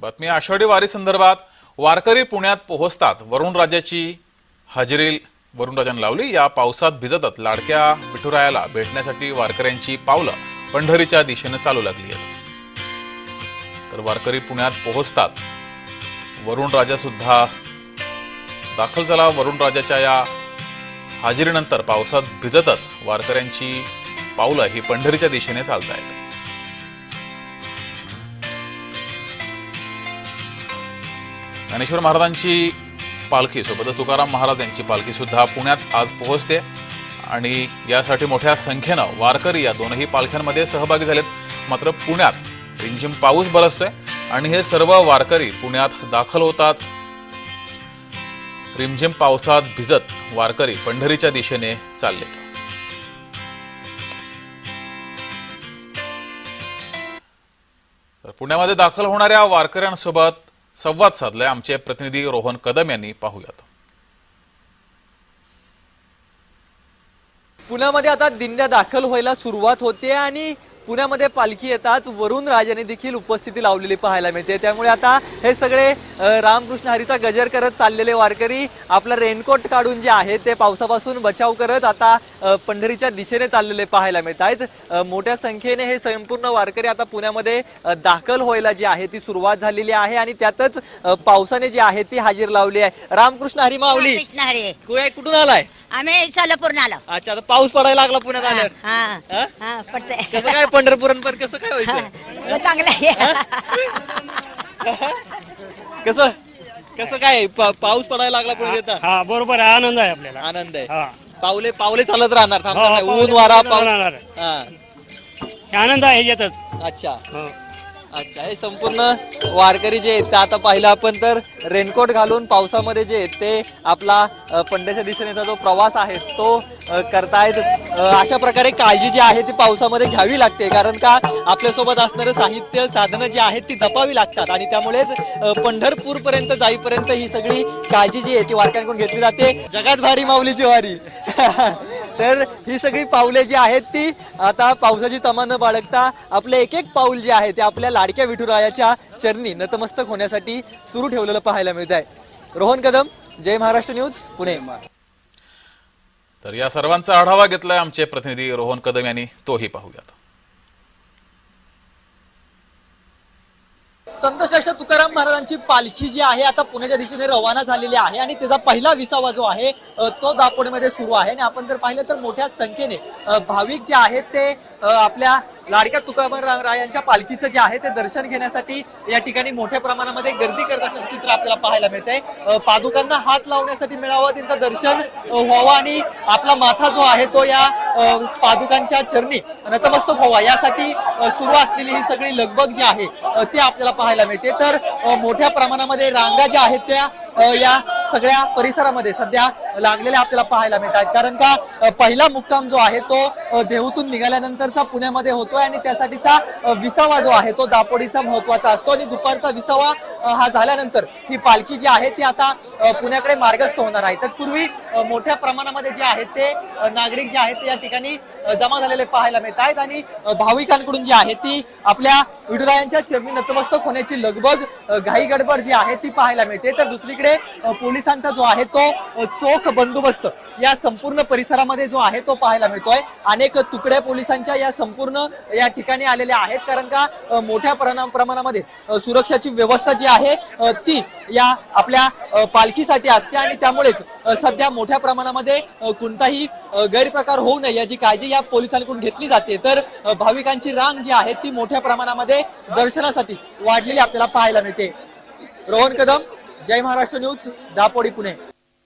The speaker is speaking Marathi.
बातमी आषाढी वारी संदर्भात वारकरी पुण्यात पोहोचतात. वरुण राजाची हजेरी वरुण राजाने लावली. या पावसात भिजतच लाडक्या विठुरायाला भेटण्यासाठी वारकऱ्यांची पावलं पंढरीच्या दिशेने चालू लागली आहेत. तर वारकरी पुण्यात पोहोचताच वरुणराजा सुद्धा दाखल झाला. वरुण राजाच्या या हाजिरीनंतर पावसात भिजतच वारकऱ्यांची पावलं ही पंढरीच्या दिशेने चालत आहेत ज्ञानेश्वर महाराजांची पालखी सोबतच तुकाराम महाराज यांची पालखी सुद्धा पुण्यात आज पोहोचते. आणि यासाठी मोठ्या संख्येनं वारकरी या दोनही पालख्यांमध्ये सहभागी झालेत. मात्र पुण्यात रिमझिम पाऊस बरसतोय आणि हे सर्व वारकरी पुण्यात दाखल होताच रिमझिम पावसात भिजत वारकरी पंढरीच्या दिशेने चाललेत. तर पुण्यामध्ये दाखल होणाऱ्या वारकऱ्यांसोबत संवाद साधलाय आमचे प्रतिनिधी रोहन कदम यांनी. पाहूयात. पुण्यामध्ये आता दिंड्या दाखल व्हायला सुरुवात होते आणि पुण्यामध्ये पालखी येताच वरुण राजाने देखील उपस्थिती लावलेली पाहायला मिळते. त्यामुळे आता हे सगळे रामकृष्ण हरीचा गजर करत चाललेले वारकरी आपला रेनकोट काढून जे आहे ते पावसापासून बचाव करत आता पंढरीच्या दिशेने चाललेले पाहायला मिळत आहेत. मोठ्या संख्येने हे संपूर्ण वारकरी आता पुण्यामध्ये दाखल व्हायला जी आहे ती सुरुवात झालेली आहे आणि त्यातच पावसाने जी आहे ती हजेर लावली आहे. रामकृष्ण हरी माऊली कुठून आलाय? आम्ही सोलापूर आलो. अच्छा आता पाऊस पडायला लागला पुण्यात आल्यावर. हा हा? हा पडते कसं काय पंढरपुरांपर कसं काय व्हायचं चांगलं आहे. कसं कसं काय पा- पाऊस पडायला लागला पुढे येता हा बरोबर आहे. आनंद आहे आपल्याला. आनंद आहे. हा. पावले पावले चालत राहणार. थांबणार हो, नाही. पावले ऊन वारा चालत पाऊस. राहणार. हा. हे आनंद आहे ह्याच्यातच अच्छा. हो. अच्छा हे संपूर्ण वारकरी जे आहेत ते आता पाहिलं आपण तर रेनकोट घालून पावसामध्ये जे आहेत ते आपला अ, दिशेनेचा जो प्रवास आहे तो करतायत. अशा प्रकारे काळजी जी आहे ती पावसामध्ये घ्यावी लागते. कारण का आपल्यासोबत असणारं साहित्य साधनं जी आहेत ती जपावी लागतात. आणि त्यामुळेच पंढरपूरपर्यंत जाईपर्यंत ही सगळी काळजी जी आहे ती वारकऱ्यांकडून घेतली जाते. जगात भारी माऊली जिवारी तर ही सगळी पावले जी आहेत ती आता पावसाची तमा न बाळगता आपलं एक एक पाऊल जे आहे ते आपल्या लाडक्या विठुरायाच्या चरणी नतमस्तक होण्यासाठी सुरू ठेवलेलं पाहायला मिळत आहे रोहन कदम जय महाराष्ट्र न्यूज पुणे. तर या सर्वांचा आढावा घेतलाय आमचे प्रतिनिधी रोहन कदम यांनी. तोही पाहूयात. संतश्रेष्ठ तुकाराम महाराजांची पालखी जी आहे आता पुण्याच्या दिशेने रवाना झालेली आहे आणि त्याचा पहिला विसावा जो आहे तो दापोडमध्ये सुरू आहे. आणि आपण जर पाहिलं तर मोठ्या संख्येने भाविक जे आहेत ते आपल्या लाडक्या तुकाराम रायांच्या पालखीचं जे आहे ते दर्शन घेण्यासाठी या ठिकाणी मोठ्या प्रमाणामध्ये गर्दी करत असं चित्र आपल्याला पाहायला मिळतंय. पादुकांना हात लावण्यासाठी मिळावं त्यांचं दर्शन व्हावं आणि आपला माथा जो आहे तो या पादुकांच्या चरणी नतमस्तक व्हावा. यासाठी सुरू असलेली ही सगळी लगबग जी आहे ती आपल्याला पाहायला मिळते. तर मोठ्या प्रमाणामध्ये रांगा ज्या आहेत त्या या सगळ्या परिसरामध्ये सध्या लागलेले आपल्याला पाहायला मिळतात कारण का पहिला मुक्काम जो आहे तो देहूतून निघाल्यानंतरचा पुण्यामध्ये होतोय आणि त्यासाठीचा विसावा जो आहे तो दापोडीचा महत्त्वाचा असतो आणि दुपारचा विसावा हा झाल्यानंतर ही पालखी जी आहे ती आता पुण्याकडे मार्गस्थ होणार आहे. तत्पूर्वी मोठ्या प्रमाणामध्ये जे आहेत ते नागरिक जे आहेत ते या ठिकाणी जमा झालेले पाहायला मिळत आहेत आणि भाविकांकडून जी आहे ती आपल्या विठुरायांच्या चरणी नतमस्तक होण्याची लगबग घाई गडबड जी आहे ती पाहायला मिळते. तर दुसरीकडे पोलिसांचा जो आहे तो चोख चोख बंदोबस्त या संपूर्ण परिसरामध्ये जो आहे तो पाहायला मिळतोय. अनेक तुकड्या पोलिसांच्या या संपूर्ण या ठिकाणी आलेल्या आहेत. कारण का मोठ्या प्रमाणामध्ये सुरक्षाची व्यवस्था जी आहे ती या आपल्या पालखीसाठी असते आणि त्यामुळेच सध्या मोठ्या प्रमाणामध्ये कोणताही गैरप्रकार होऊ नये याची काळजी या पोलिसांकडून घेतली जाते. तर भाविकांची रांग जी आहे ती मोठ्या प्रमाणामध्ये दर्शनासाठी वाढलेली आपल्याला पाहायला मिळते. रोहन कदम जय महाराष्ट्र न्यूज दापोडी पुणे.